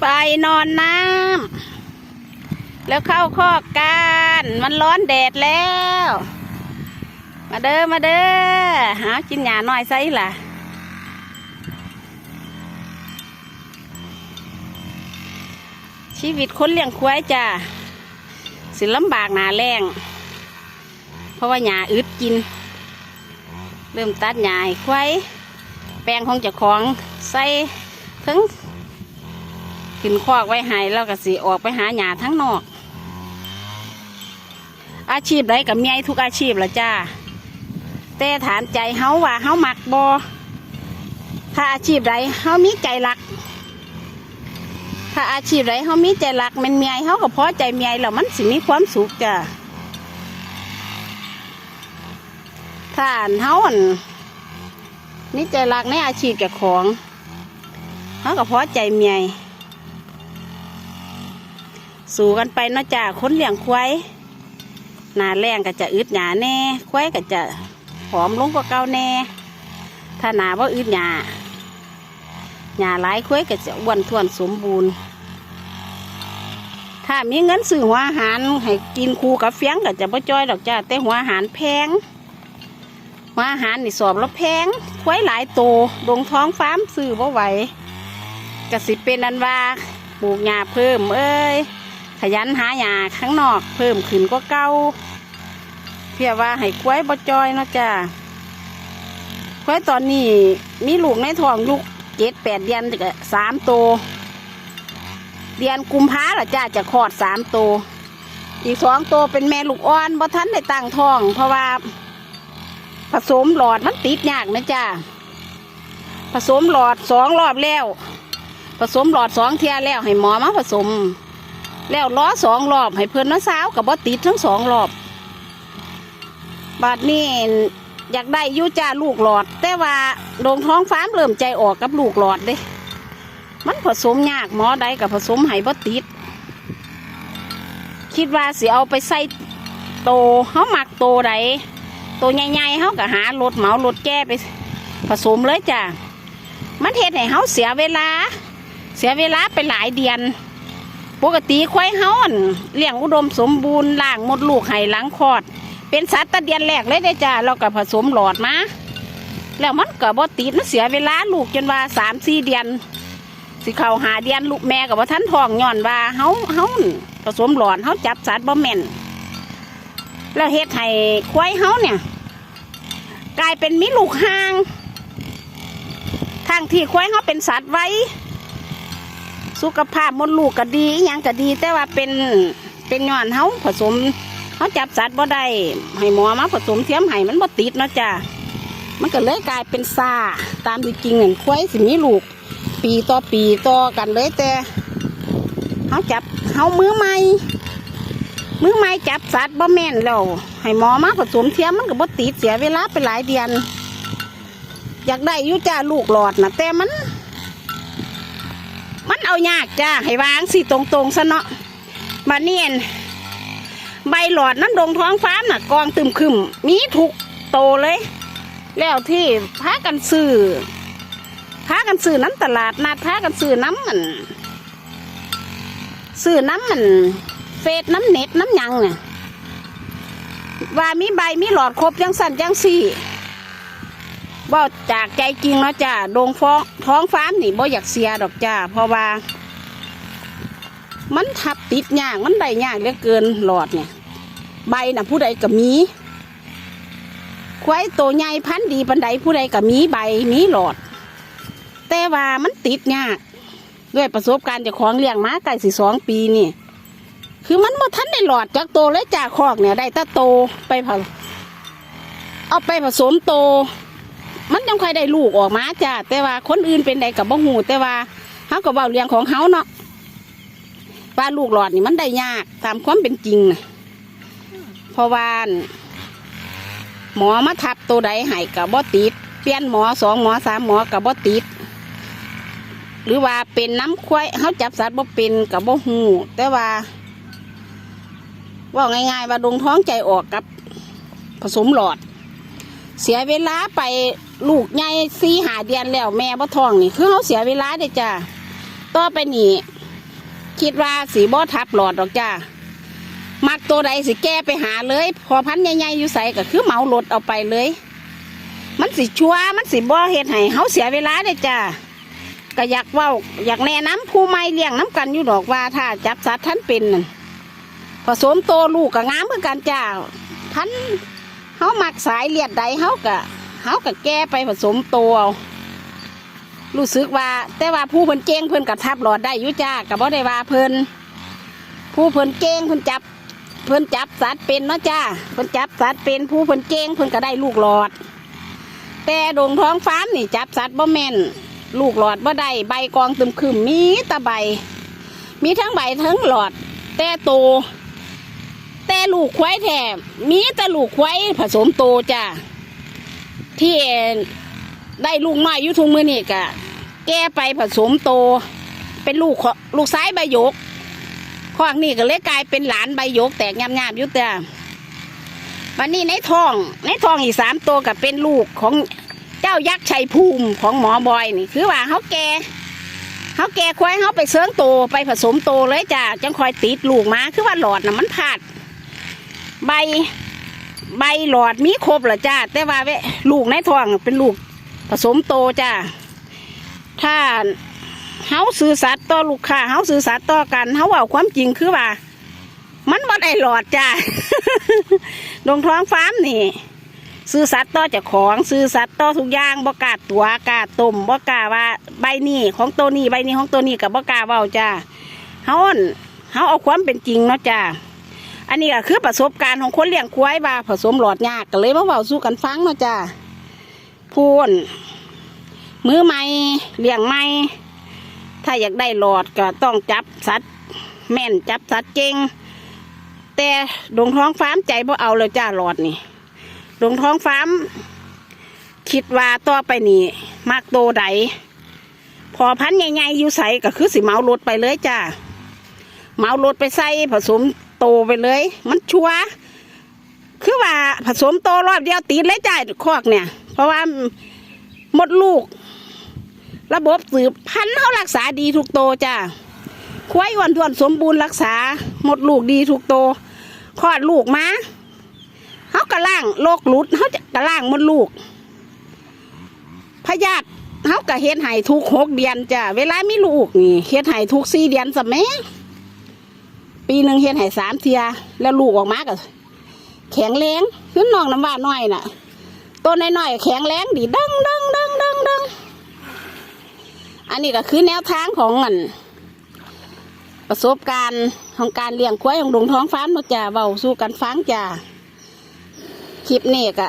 ไปนอนน้ำแล้วเข้าคอกกันมันร้อนแดดแล้ว มาเด้อมาเด้อหากินหยาหน่อยไซล่ะ ชีวิตคนเลี้ยงควายจ้าสิลำบากหนาแรงเพราะว่าหยาอึดกิน เริ่มตัดหญ้าควายแปลงของเจ้าของใส่ถึง ขึ้นคอกไว้ให้แล้วก็สิออกไปหาหญ้าทั้งนอก อาชีพใดกับเมียทุกอาชีพละจ้า แต่ถามใจเฮาว่าเฮามักบอถ้าอาชีพใดเฮามีใจรัก ถ้าอาชีพใดเฮามีใจรักมันเมียเฮาก็พอใจเมียแล้วมันสิมีความสุขจ้าถ้านเฮาอันนี่ใจรักในอาชีพเจ้าของเฮาก็พอใจเมีย สู่กันไปเนาะจ้าคนเลี้ยงควายหนาแรงก็จะอึดหยาแน่ควายก็จะผอมลงกว่าเก่าแน่ ถ้าหนาว่าอึดหยาหยาหลายควายก็จะอ้วนท้วนสมบูรณ์ ถ้ามีเงินซื้อหัวอาหารให้กินคู่กับเฟียงก็จะบ่จ้อยดอกจ้าแต่หัวอาหารแพงหัวอาหารนี่สอบแล้วแพงควายหลายโตดงท้องฟ้ามซื้อบ่ไหวกสิเป็นอันว่าปลูกหญ้าเพิ่มเอ้ย ขยันหาหญ้าข้างนอก เพิ่มขึ้นก็เก่าเพียว่าให้ควยบ่จอยเนาะจ้าควยตอนนี้มีลูกในท้องลูกเจ็ดแปดเดือนก็สามโตวเดือนกุมภาละจ้าจะคลอดสามโตวอีกสองโตวเป็นแม่ลูกอ่อนบ่ทันได้ตั้งท้อง เพราะว่า ผสมหลอดมันติดยากนะจ้าผสมหลอดสองรอบแล้ว ผสมหลอดสองเทียแล้วให้หมอมาผสม แล้วล้อสองรอบให้เพื่อนน้าสาวกับบ่ติดทั้งสองรอบ บาดนี้อยากได้ยูจ้าลูกหลอด แต่ว่าโรงท้องฟ้ามเริ่มใจออกกับลูกหลอดเด้ มันผสมยากหมอใดกับผสมให้บ่ติด คิดว่าสิเอาไปใส่โตเฮาหมักโตใดตัวใหญ่ๆเขาก็หารถเหมารถแก้ไป ผสมเลยจ้ะมันเฮ็ดให้เขาเสียเวลา เสียเวลาไปหลายเดือน ปกติควายเขาอนเลี้ยงอุดมสมบูรณ์ล่างมดลูกไห้หลังคอด เป็นสัตว์ตะเดือนแรกเลยได้จ้ะเราก็ผสมหลอดมาแล้วมันก็บ่ติดมันเสียเวลาลูกจนว่าสามสี่เดือน สิเข้าหาเดือนลูกแม่กับว่าท่านทองย้อนว่าเฮาเฮาผสมหลอดเฮาจับสัตว์บ่แม่นแล้วเฮ็ดให้ควายเฮาเนี่ย กลายเป็นมีลูกห่างทางที่ควายเขาเป็นสัตว์ไว้ สุขภาพมดลูกก็ดีอหยังก็ดี แต่ว่าเป็นเป็นย้อนเขาผสมเขาจับสัตว์บ่ได้ให้หมอมาผสมเทียมให้มันบ่ติดเนาะจ้ะมันก็เลยกลายเป็นซาตามที่จริงเห็นควายสิมีลูก ปีต่อปีต่อกันเลยแต่เขาจับเขามือใหม่มือไม้จับสัตว์บ่แม่นแล้วให้หมอมาผสมเทียมมันก็บ่ติดเสียเวลาไปหลายเดือน อยากได้อยู่จ้าลูกหลอดนะแต่มัน มันเอายากจ้าให้วางสิตรงๆซะเนาะมาเนียนใบหลอดนั้นดงท้องฟ้าน่ะกองตึมขึ้มมีถูกโตเลย แล้วที่พากันซื้อพากันซื้อน้ำตลาดนัดพากันซื้อน้ำมันซื้อน้ำมันเฟซน้ำเน็ตน้ำหยังเนี่ยว่ามีใบมีหลอดครบยังสั่นยังสี่ บ่จากใจจริงเนาะจ้าโดงฟ้องท้องฟ้ามนี่บ่อยากเสียดอกจ้าเพราะว่า มันทับติดยากมันได้ยากเหลือเกินหลอดเนี่ย ใบน่ะผู้ใดก็มีควายตัวใหญ่พันธุ์ดีปันใดผู้ใดก็มีใบมีหลอด แต่ว่ามันติดยากด้วยประสบการณ์จากของเลี้ยงมาใกล้สิสองปีนี่ คือมันบ่ทันได้หลอดจากโตเลยจากคอกเนี่ยได้ตาโตไปผสเอาไปผสมโต มันยังใครได้ลูกออกมาจ้ะแต่ว่าคนอื่นเป็นใดกับบ่หูแต่ว่าเขาก็เบาเลี้ยงของเขาเนาะว่าลูกหลอดนี่มันได้ยากตามความเป็นจริงนะเพราะว่าหมอมาทับตัวใดให้กับบ่ติดเปลี่ยนหมอสองหมอสามหมอกับบ่ติดหรือว่าเป็นน้ำควายเขาจับสัตว์บ่เป็นกับบ่หูแต่ว่าว่าง่ายๆว่าดวงท้องใจออกกับผสมหลอด เสียเวลาไป ลูกใหญ่สี่หาเดือนแล้วแม่บ่ท้องนี่ คือเขาเสียเวลาเด้จ้ะต่อไปนี่คิดว่าสีบ่ทับหลอดดอกจ้ามักตัวใดสิแก้ไปหาเลย พอพันใหญ่ๆอยู่ใส่ก็คือเหมารถเอาไปเลย มันสิชัวมันสิบ่เฮ็ดให้เฮาเสียเวลาเด้จ้าก็อยากเว้าอยากแนะนำผู้ไม่เลี้ยงน้ำกันอยู่ดอกว่าถ้าจับสัตว์ท่านเป็นนั่นผสมโตลูกก็งามเหมือนกันจ้าพันเฮามักสายเลียดใดเฮาก็ เฮาก็แก้ไปผสมตเอารู้สึกว่า แต่ว่าผู้เพิ่นเก่งเพิ่นกับทับหลอดได้ยู่จ้ากับบ่ได้ว่าเพิ่นผู้เพิ่นเก่งเพิ่นจับ เพิ่นจับสัตว์เป็นเนาะจ้าเพิ่นจับสัตว์เป็นผู้เพิ่นเก่งเพิ่นก็ได้ลูกหลอด แต่ดงท้องฟ้ามนี่จับสัตว์บ่แม่นลูกหลอดบ่ได้ใบกองตึมคืมมีตะใบ มีทั้งใบทั้งหลอด แต่โตแต่ลูกควายแถมมีแต่ลูกควายผสมโตจ้า ที่ได้ลูกน้อยอยู่ทุงมือนี่กะแก้ไปผสมโต เป็นลูกขลูกซ้ายใบยกข้องนี่ก็เลยกลายเป็นหลานใบยกแตกงามๆอยู่แต่วันนี้ในท้องในท้องอีกสามตัวกับเป็นลูกของเจ้ายักษ์ชัยภูมิของหมอบอยนี่ คือว่าเขาแก่เขาแก่ควายเขาไปเสริงโตไปผสมโตเลยจ้ะจังคอยติดลูกมาคือว่าหลอดน่ะมันพลาด ใบ ใบหลอดมีครบเหรอจ้าแต่ว่าเว ลูกในท้องเป็นลูกผสมโตจ้าถ้าเฮาสื่อสัตย์ต่อลูกค้าเฮาสื่อสัตย์ต่อกันเฮาเอาความจริงคือว่า มันบ่ได้หลอดจ้าดงท้องฟาร์มนี่สื่อสัตย์ต่อจ้าของสื่อสัตย์ต่อทุกอย่างบ่กล้าตัวกาต้มบ่กาว่าใบนี้ของตัวนี้ใบนี้ของตัวนี้กับบ่กาเว้าจ้าเฮาอั่นเฮาเอาความเป็นจริงเนาะจ้า อันนี้ก็คือประสบการณ์ของคนเลี้ยงควายว่าผสมหลอดยากก็เลยมาเว้าสู้กันฟังเนาะจ้าพูนมือใหม่เลี้ยงใหม่ถ้าอยากได้หลอดก็ต้องจับสัตว์แม่นจับสัตว์เก่งแต่ดงท้องฟาร์มใจบ่เอาเลยจ้าหลอดนี่ดงท้องฟาร์มคิดว่าต่อไปนี่มากโตใดพอพันธุ์ใหญ่ๆอยู่ใสก็คือสิเมารถไปเลยจ้าเมารถไปใส่ผสม โตไปเลย มันชัวคือว่าผสมโตรอบเดียวติดเลยจ้ายคอกเนี่ย เพราะว่าหมดลูก ระบบสืบพันธุ์เขารักษาดีทุกโตจ้าควายอ้วันทวนสมบูรณ์รักษา หมดลูกดีทุกโตคลอดลูกมาเขากระล่างโรคหลุดเขาจะกระล่างหมดลูกพยาธิเขากระเฮ็ดไห้ทุกหกเดือนจ้าเวลามีลูกนี่เฮ็ดไห้ทุกสี่เดือนสมัย ปีหนึ่งเฮ็ดไห้สามเทียแล้วลูกออกมาก็แข็งแรงขึ้นน้องน้ำว่าน้อยน่ะต้นน้อยๆแข็งแรงดีดังดังดังดังดังอันนี้ก็คือแนวทางของอันประสบการณ์ของการเลี้ยงควายของดงท้องฟ้ามเนาะจ้าเบาสู้กันฟังจ้าคลิปนี้ก็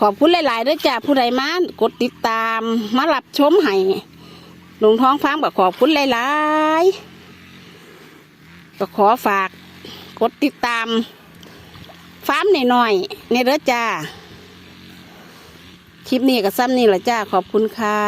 ขอบคุณหลายๆด้วยจ้าผู้ใดมากดติดตามมารับชมให้ดงท้องฟ้าร์มก็ขอบคุณหลายๆ ก็ขอฝากกดติดตามฟาร์มหน่อยๆในเด้อจ้า คลิปนี้ก็ซ้ำนี่แหละจ้า ขอบคุณค่ะ